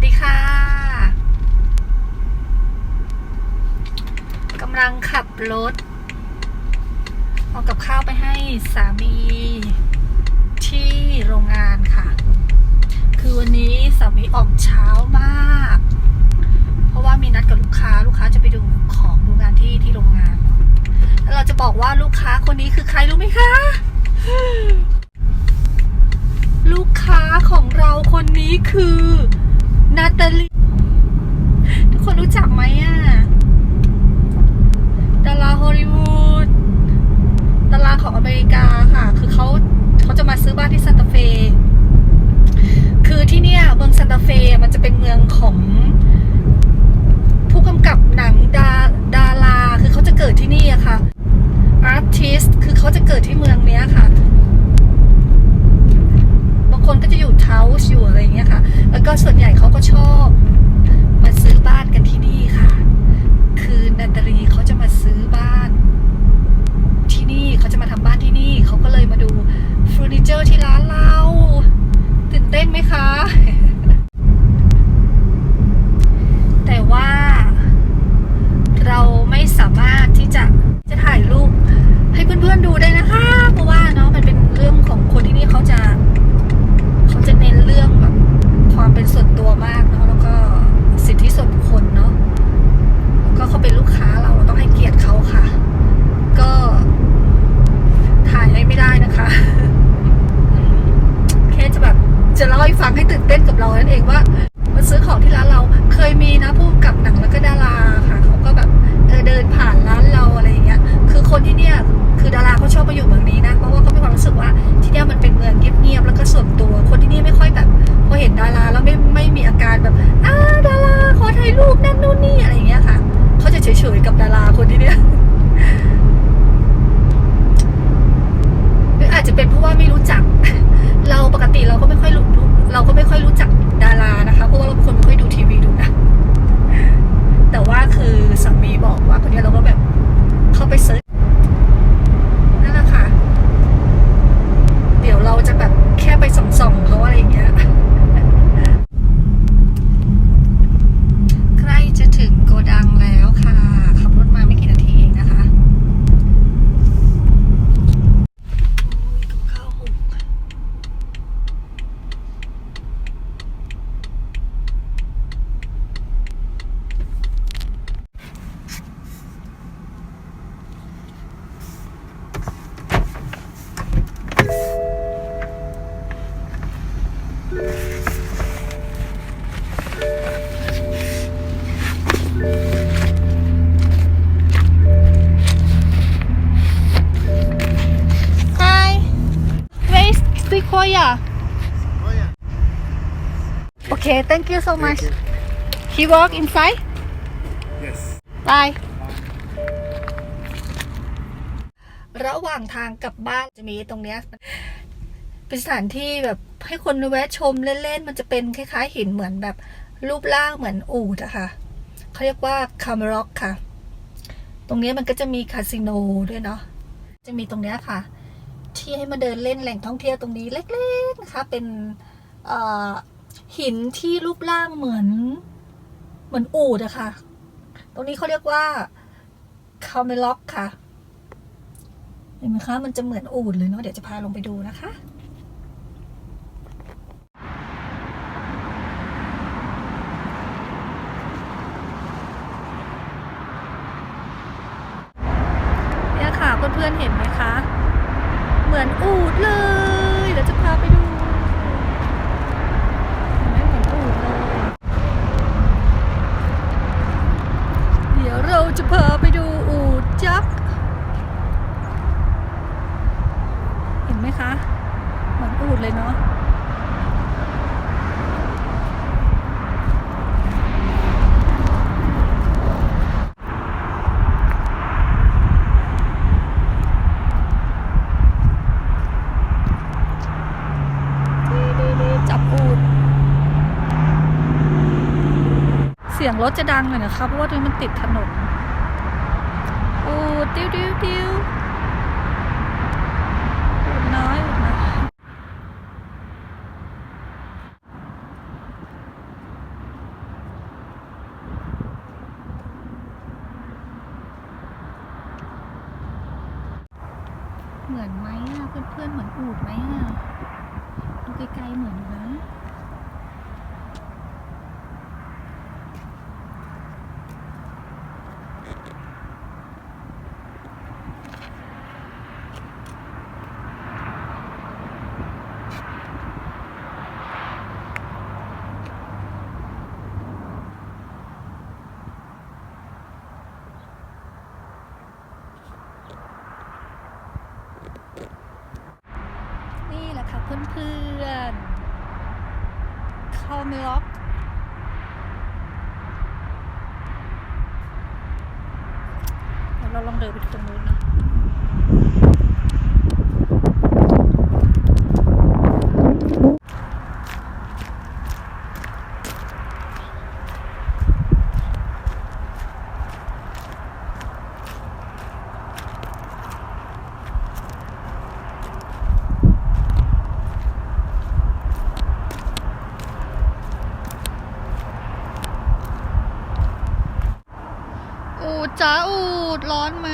สดีค่ะ กำลังขับรถ เอากับข้าวไปให้สามีที่โรงงานค่ะ คือวันนี้สามีออกเช้ามาก เพราะว่ามีนัดกับลูกค้า ลูกค้าจะไปดูของดูงานที่ที่โรงงานเนาะแล้วเราจะบอกว่าลูกค้าคนนี้คือใครรู้ไหมคะลูกค้าของเราคนนี้คือ นาตาลีทุกคนรู้จักไหมอะดาราฮอลลีวูดดาราของอเมริกาค่ะ คือเขาเขาจะมาซื้อบ้านที่ซานตาเฟ คือที่เนี่ยเมืองซานตาเฟมันจะเป็นเมืองของ ผู้กำกับหนังดาดารา คือเขาจะเกิดที่นี่อะค่ะอาร์ติสคือเขาจะเกิดที่เมืองเนี้ยค่ะ บางคนก็จะอยู่เทาส์อยู่อะไรอย่างเงี้ยค่ะ แล้ว ก็ส่วนใหญ่เขาก็ชอบมาซื้อบ้านกันที่นี่ค่ะ คือนาตาลีเขาจะมาซื้อบ้านที่นี่เขาจะมาทำบ้านที่นี่เขาก็เลยมาดูเฟอร์นิเจอร์ที่ร้านเรา ตื่นเต้นไหมคะ แต่ว่า เราไม่สามารถที่จะจะถ่ายรูปให้เพื่อนๆดูได้นะคะ เพราะว่าเนาะมันเป็นเรื่องของคนที่นี่เขาจะ เขาจะเน้นเรื่องแบบความเป็นส่วนตัวมากเนาะแล้วก็สิทธิส่วนบุคคลเนาะแล้วก็เขาเป็นลูกค้าเราเราต้องให้เกียรติเขาค่ะ ก็ถ่ายให้ไม่ได้นะคะ แค่จะแบบ จะเล่าให้ฟังให้ตื่นเต้นกับเรานั่นเองว่ามาซื้อของที่ร้านเราเคยมีนะผู้กับหนังแล้วก็ดาราค่ะเขาก็แบบเออเดินผ่านร้านเราอะไรอย่างเงี้ยคือคนที่เนี่ยคือดาราเขาชอบมาอยู่เมืองนี้นะเพราะว่าเขามีความรู้สึกว่าที่เนี่ยมัน is Sequoia Oh yeah. okay thank you so much he walk inside Yes. bye ระหว่างทางกลับบ้านจะมีตรงเนี้ยเป็นสถานที่แบบให้คนแวะชมเล่นๆ มันจะเป็นคล้ายๆหินเหมือนแบบรูปร่างเหมือนอูดอะค่ะเขาเรียกว่าคา m มร็อกค่ะ ตรงเนี้ยมันก็จะมีคาสิโนด้วยเนาะจะมีตรงเนี้ยค่ะ ที่ให้มาเดินเล่นแหล่งท่องเที่ยวตรงนี้เล็กๆนะคะเป็นหินที่รูปร่างเหมือนเหมือนอูดอะค่ะ ตรงนี้เขาเรียกว่าคาเมล็อกค่ะ เห็นไหมคะ มันจะเหมือนอูดเลยเนาะ เดี๋ยวจะพาลงไปดูนะคะ เนี่ยค่ะเพื่อนๆเห็นไหมคะ เหมือนอูดเลยเดี๋ยวจะพาไปดูเห็นไหมเหมือนอูดเลยเดี๋ยวเราจะพาไปดูอูดยักษ์เห็นไหมคะ เหมือนอูดเลยเนาะ รถจะดังหน่อยนะครับเพราะว่าตรมันติดถนนโอ้ติ้วติ้วติ้วน้อยนะเหมือนไหมอะเพื่อนๆเหมือนอูดไหมอะดูไกลๆเหมือนอยู่นะ เพื่อนๆคาเมล็อกเดี๋ยวเราลองเดินไปตรงนู้นนะ อูด จ้าอูดร้อนไหม